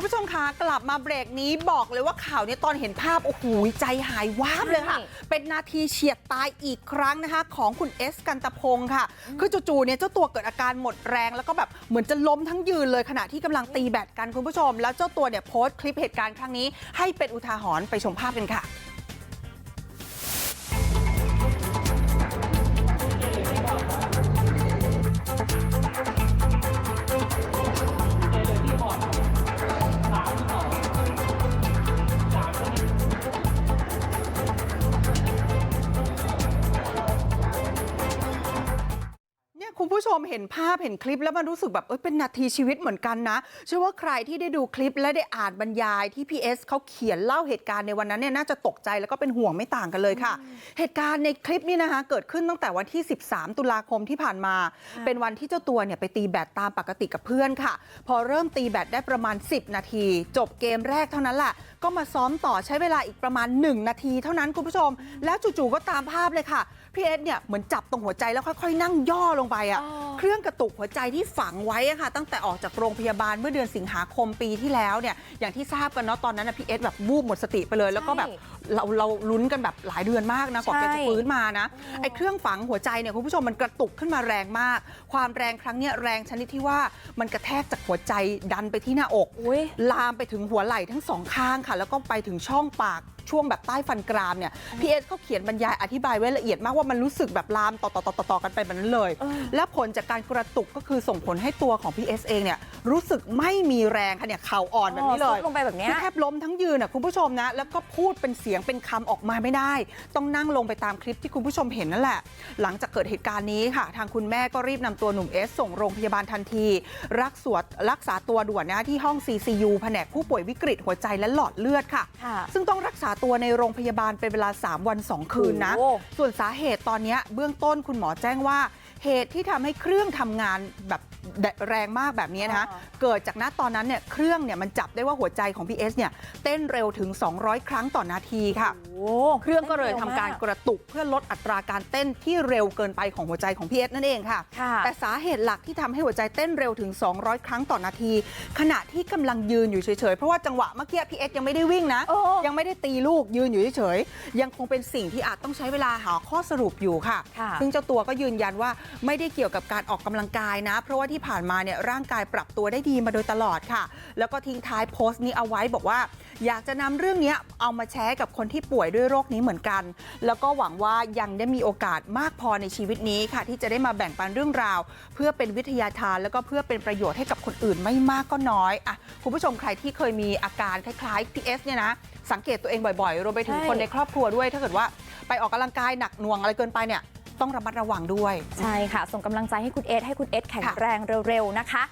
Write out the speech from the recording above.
คุณผู้ชมคะกลับมาเบรกนี้บอกเลยว่าข่าวนี้ตอนเห็นภาพโอ้โหใจหายวาบเลยค่ะใช่เป็นนาทีเฉียดตายอีกครั้งนะคะของคุณเอสกันตะพงศ์ค่ะ คือจู่ๆเนี่ยเจ้าตัวเกิดอาการหมดแรงแล้วก็แบบเหมือนจะล้มทั้งยืนเลยขณะที่กำลังตีแบดกันคุณผู้ชม แล้วเจ้าตัวเนี่ยโพสต์คลิปเหตุการณ์ครั้งนี้ให้เป็นอุทาหรณ์ไปชมภาพกันค่ะ คุณผู้ชมเห็นภาพเห็นคลิปแล้วมันรู้สึกแบบเอ้ยเป็นนาทีชีวิตเหมือนกันนะเชื่อว่าใครที่ได้ดูคลิปและได้อ่านบรรยายที่พีเอสเขาเขียนเล่าเหตุการณ์ในวันนั้นเนี่ยน่าจะตกใจแล้วก็เป็นห่วงไม่ต่างกันเลยค่ะ เหตุการณ์ในคลิปนี้นะคะเกิดขึ้นตั้งแต่วันที่ 13 ตุลาคมที่ผ่านมา เป็นวันที่เจ้าตัวเนี่ยไปตีแบดตามปกติกับเพื่อนค่ะ พอเริ่มตีแบดได้ประมาณ 10 นาที จบเกมแรกเท่านั้นแหละก็มาซ้อมต่อใช้เวลาอีกประมาณ 1 นาทีเท่านั้นคุณผู้ชม แล้วจู่ๆก็ตามภาพเลยค่ะพี่เอสเนี่ยเหมือนจับตรงหัวใจแล้วค่อยๆ นั่งย่อลงไปอะอ๋อเครื่องกระตุกหัวใจที่ฝังไว้อะค่ะตั้งแต่ออกจากโรงพยาบาลเมื่อเดือนสิงหาคมปีที่แล้วเนี่ยอย่างที่ทราบกันเนาะตอนนั้นนะพี่เอสแบบวูบหมดสติไปเลย แล้วก็แบบเราเราลุ้นกันแบบหลายเดือนมากนะกว่าแกจะฟื้นมานะไอ้เครื่องฝังหัวใจเนี่ยคุณผู้ชมมันกระตุกขึ้นมาแรงมาก ความแรงครั้งเนี้ยแรงชนิดที่ว่ามันกระแทกจากหัวใจดันไปที่หน้าอกอุ้ยลามไปถึงหัวไหล่ทั้งสองข้างค่ะ แล้วก็ไปถึงช่องปาก ช่วงแบบใต้ฟันกรามเนี่ยพีเอสเขาเขียนบรรยายอธิบายไว้ละเอียดมากว่ามันรู้สึกแบบลามต่อต่อต่อต่อกันไปแบบนั้นเลยเออและผลจากการกระตุกก็คือส่งผลให้ตัวของพีเอสเองเนี่ยรู้สึกไม่มีแรงค่ะเนี่ยเข่าอ่อนแบบนี้เลซุยดลงไปแบบเนี้ยคือแทบล้มทั้งยืนอะคุณผู้ชมนะแล้วก็พูดเป็นเสียงเป็นคำออกมาไม่ได้ ต้องนั่งลงไปตามคลิปที่คุณผู้ชมเห็นนั่นแหละ หลังจากเกิดเหตุการณ์นี้ค่ะ ทางคุณแม่ก็รีบนำตัวหนุ่มเอสส่งโรงพยาบาลทันที รักษารักษาตัวด่วนนะที่ห้อง CCU แผนกผู้ป่วยวิกฤตหัวใจและหลอดเลือดค่ะค่ะซึ่งต้องรักษาตัวในโรงพยาบาลเป็นเวลา3วัน2คืนนะโอ้ส่วนสาเหตุตอนเนี้ยเบื้องต้นคุณหมอแจ้งว่าเหตุที่ทำให้เครื่องทำงานแบบแรงมากแบบนี้นะคะอ่าเกิดจากณตอนนั้นเนี่ยเครื่องเนี่ยมันจับได้ว่าหัวใจของ PS เนี่ยเต้นเร็วถึง 200 ครั้งต่อนาทีค่ะโอ้เครื่องก็เลยทำการเร็วมกระตุกเพื่อลดอัตราการเต้นที่เร็วเกินไปของหัวใจของ PS นั่นเองค่ะค่ะ แต่สาเหตุหลักที่ทำให้หัวใจเต้นเร็วถึง 200 ครั้งต่อนาที ขณะที่กำลังยืนอยู่เฉยๆเพราะว่าจังหวะเมื่อกี้ PS ยังไม่ได้วิ่งนะโอ้ยังไม่ได้ตีลูกยืนอยู่เฉยๆยังคงเป็นสิ่งที่อาจต้องใช้เวลาหาข้อสรุปอยู่ค่ะค่ะซึ่งเจ้าตัวก็ยืนยันว่าไม่ได้เกี่ยวกับการออกกำลังกายนะ เพราะว่าที่ผ่านมาเนี่ยร่างกายปรับตัวได้ดีมาโดยตลอดค่ะ แล้วก็ทิ้งท้ายโพสต์นี้เอาไว้บอกว่า อยากจะนำเรื่องนี้เอามาแชร์กับคนที่ป่วยด้วยโรคนี้เหมือนกัน แล้วก็หวังว่ายังได้มีโอกาสมากพอในชีวิตนี้ค่ะ ที่จะได้มาแบ่งปันเรื่องราว เพื่อเป็นวิทยาทานแล้วก็เพื่อเป็นประโยชน์ให้กับคนอื่นไม่มากก็น้อยอะคุณผู้ชมใครที่เคยมีอาการคล้ายๆ PS เนี่ยนะสังเกตตัวเองบ่อยๆ รวมไปถึงคนในครอบครัวด้วย ถ้าเกิดว่าไปออกกำลังกายหนักหน่วงอะไรเกินไปเนี่ย ต้องระมัดระวังด้วยใช่ค่ะส่งกำลังใจให้คุณเอสให้คุณเอสแข็งค่ะแรงเร็วๆนะคะ